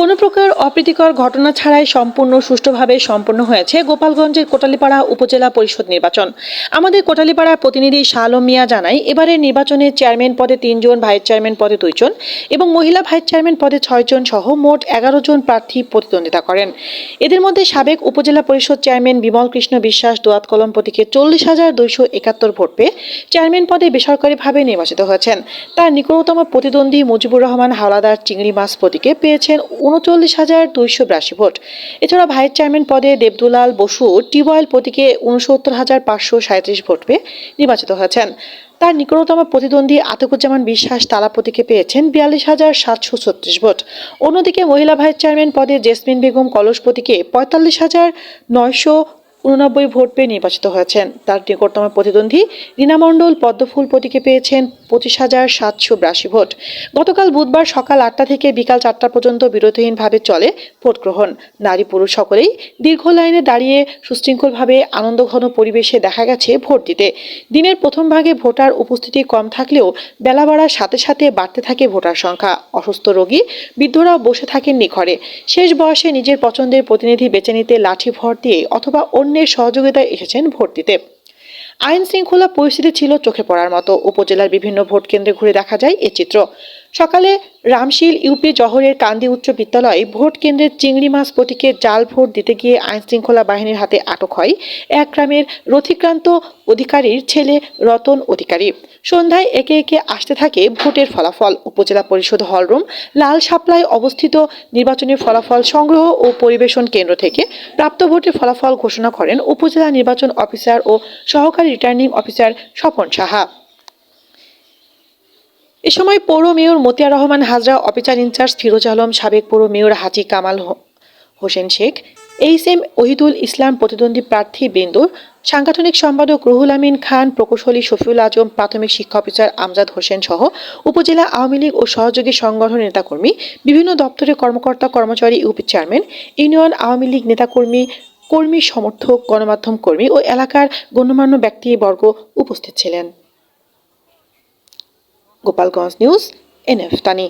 কোনো প্রকার অপ্রীতিকর ঘটনা ছাড়াই সম্পূর্ণ সুষ্ঠুভাবে সম্পন্ন হয়েছে গোপালগঞ্জের কোটালীপাড়া উপজেলা পরিষদ নির্বাচন। আমাদের কোটালীপাড়ার প্রতিনিধি শাহ আলম মিয়া জানায়, এবারের নির্বাচনে চেয়ারম্যান পদে তিনজন, ভাইস চেয়ারম্যান পদে দুইজন এবং মহিলা ভাইস চেয়ারম্যান পদে ছয়জন সহ মোট এগারো জন প্রার্থী প্রতিদ্বন্দ্বিতা করেন। এদের মধ্যে সাবেক উপজেলা পরিষদ চেয়ারম্যান বিমল কৃষ্ণ বিশ্বাস, দোয়াত কলম প্রতীকে চল্লিশ হাজার দুইশো একাত্তর ভোট পেয়ে চেয়ারম্যান পদে বেসরকারিভাবে নির্বাচিত হয়েছেন। তার নিকটতম প্রতিদ্বন্দ্বী মুজিবুর রহমান হাওলাদার চিংড়ি মাছ প্রতীকে পেয়েছেন উনচল্লিশ হাজার দুইশো বিরাশি ভোট। এছাড়া ভাইস চেয়ারম্যান পদে দেবদুলাল বসু টিউবওয়েল প্রতীকে উনসত্তর হাজার পাঁচশো সাঁত্রিশ ভোট পেয়ে নির্বাচিত হয়েছেন। তার নিকটতম প্রতিদ্বন্দ্বী আতিকুজ্জামান বিশ্বাস তালা প্রতীকে পেয়েছেন বিয়াল্লিশ হাজার সাতশো ছত্রিশ ভোট। অন্যদিকে মহিলা ভাইস চেয়ারম্যান পদে জেসমিন বেগম কলস প্রতীকে পঁয়তাল্লিশ হাজার নয়শো উননব্বই ভোট পেয়ে নির্বাচিত হয়েছেন। তার নিকটতম প্রতিদ্বন্দ্বী রীনা মণ্ডল পদ্মফুল প্রতীকে পেয়েছেন পঁচিশ হাজার সাতশো বিরাশি ভোট। গতকাল বুধবার সকাল আটটা থেকে বিকাল চারটা পর্যন্ত বিরতিহীনভাবে চলে ভোট গ্রহণ। নারী পুরুষ সকলেই দীর্ঘ লাইনে দাঁড়িয়ে সুশৃঙ্খলভাবে আনন্দঘন পরিবেশে দেখা গেছে ভোট দিতে। দিনের প্রথম ভাগে ভোটার উপস্থিতি কম থাকলেও বেলা বাড়ার সাথে সাথে বাড়তে থাকে ভোটার সংখ্যা। অসুস্থ রোগী, বৃদ্ধরাও বসে থাকেননি ঘরে। শেষ বয়সে নিজের পছন্দের প্রতিনিধি বেছে নিতে লাঠি ভর দিয়ে অথবা অন্যের সহযোগিতায় এসেছেন ভোট দিতে আইন শৃঙ্খলা পরিস্থিতি ছিল চোখে পড়ার মতো। উপজেলার বিভিন্ন ভোট কেন্দ্রে ঘুরে দেখা যায় এ চিত্র। সকালে রামশীল, ইউপি, জহরের কান্দি উচ্চ বিদ্যালয়ে ভোট কেন্দ্রের চিংড়ি মাছ প্রতীকে জাল ভোট দিতে গিয়ে আইন শৃঙ্খলা বাহিনীর হাতে আটক হয় এক গ্রামের রথিক্রান্ত অধিকারীর ছেলে রতন অধিকারী। সন্ধ্যায় একে একে আসতে থাকে ভোটের ফলাফল। উপজেলা পরিষদ হলরুম, লাল সাপ্লাই অবস্থিত নির্বাচনের ফলাফল সংগ্রহ ও পরিবেশন কেন্দ্র থেকে প্রাপ্ত ভোটের ফলাফল ঘোষণা করেন উপজেলা নির্বাচন অফিসার ও সহকারী রিটার্নিং অফিসার স্বপন সাহা। এ সময় পৌর mayor Matia Rahman Hazra, officer in charge Firoz Alam, সাবেক পৌর mayor Haji Kamal Hossain Sheikh, H M Ohidul Islam প্রতিদ্বন্দ্বী প্রার্থী বিন্দু সাংগঠনিক সম্পাদক রুহুল আমিন খান, প্রকৌশলী শফিউল আজম, প্রাথমিক শিক্ষা অফিসার আমজাদ হোসেন সহ উপজেলা আওয়ামী লীগ ও সহযোগী সংগঠন নেতাকর্মী, বিভিন্ন দপ্তরের কর্মকর্তা, কর্মচারী, UP chairman, union Awami League নেতাকর্মী, কর্মী সমর্থক, গণমাধ্যম কর্মী ও এলাকার গণ্যমান্য ব্যক্তিবর্গ উপস্থিত ছিলেন। গোপালগঞ্জ নিউজ এনএফ টানি।